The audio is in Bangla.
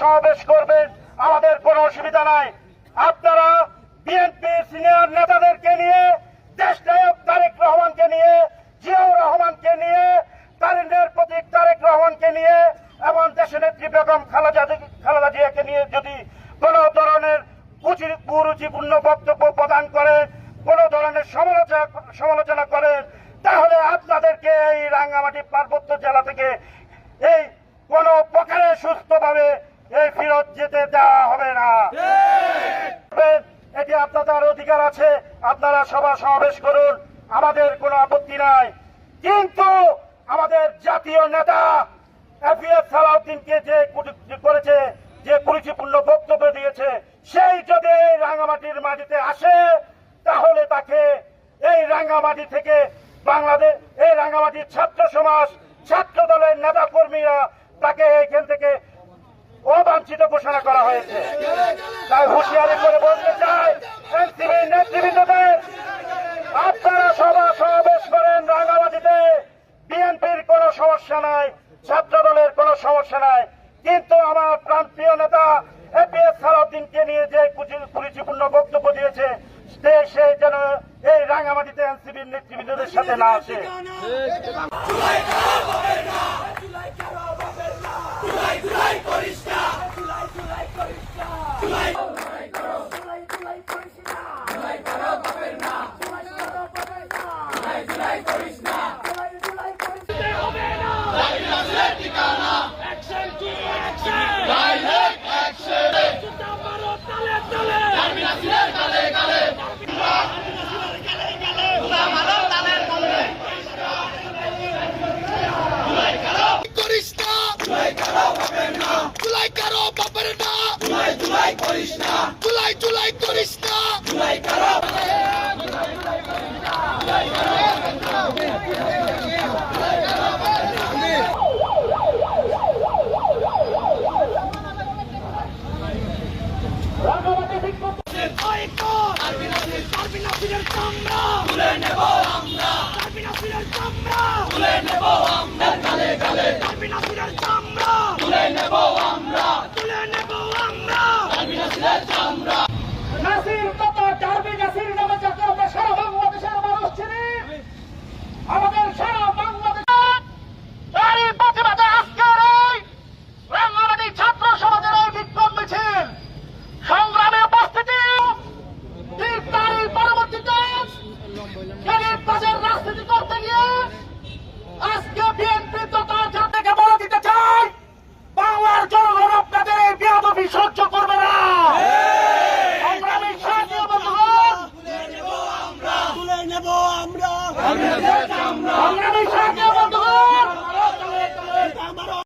সমাবেশ করবেন, আমাদের কোনো অসুবিধা নাই। আপনারা বিএনপি সিনিয়র নেতাদেরকে নিয়ে, দেশ নায়ক তারেক রহমানকে নিয়ে, জিয়াউর রহমানকে নিয়ে, তারিনের প্রতীক তারেক রহমানকে নিয়ে এবং দেশনেত্রী বেগম খালেদা জিয়াকে নিয়ে যদি কোন ধরনের কুরুচিপূর্ণ বক্তব্য প্রদান করে কোন ধরনের সমালোচনা সমালোচনা করেন, তাহলে আপনাদেরকে এই রাঙ্গামাটি পার্বত্য জেলা থেকে এই কোন প্রকারে সুস্থভাবে এই ফেরত যেতে দেওয়া হবে না। এটি আপনাদের অধিকার আছে আপনারা সভা সমাবেশ করুন আমাদের কোনো আপত্তি নাই। কিন্তু আমাদের জাতীয় নেতা এফিএস সালাউদ্দিনকে যে করেছে যে কুরুচিপূর্ণ বক্তব্য দিয়েছে সেই যদি এই রাঙ্গামাটির মাটিতে আসে তাহলে তাকে এই রাঙ্গামাটি থেকে বাংলাদেশ এই রাঙ্গামাটির ছাত্র সমাজ ছাত্র দলের নেতা কর্মীরা তাকে এখান থেকে অবাঞ্ছিত ঘোষণা করা হয়েছে। তাই হুঁশিয়ারি করে বলতে চাই এনসিবির নেতৃবৃন্দদের আপনারা সভা সমাবেশ করেন রাঙ্গামাটিতে বিএনপির কোনো সমস্যা নাই ছাত্র দলের কোনো সমস্যা নাই। কিন্তু আমার প্রান্তীয় নেতা এপিএস সালাউদ্দিনকে নিয়ে যে কুরুচিপূর্ণ বক্তব্য দিয়েছে, সে যেন এই রাঙ্গামাটিতে এনসিবির নেতৃবৃন্দদের সাথে না আসে Action to action! Direct action! জুতা মারো তালে তালে! করিস না জুলাই কারও বাপের না জুলাই কারও বাপের না জুলাই জুলাই করিস না জুলাই জুলাই করিস না জুলাই কারও বয়কট! পারভিন নাসিরের চামড়া! পারভিন নাসিরের চামড়া! আজকে বিএনপি তথা জাতিকে বলে দিতে চাই বাংলার জনগণ আপনাদের এই বিয়াদবি সহ্য করবে না। আমরা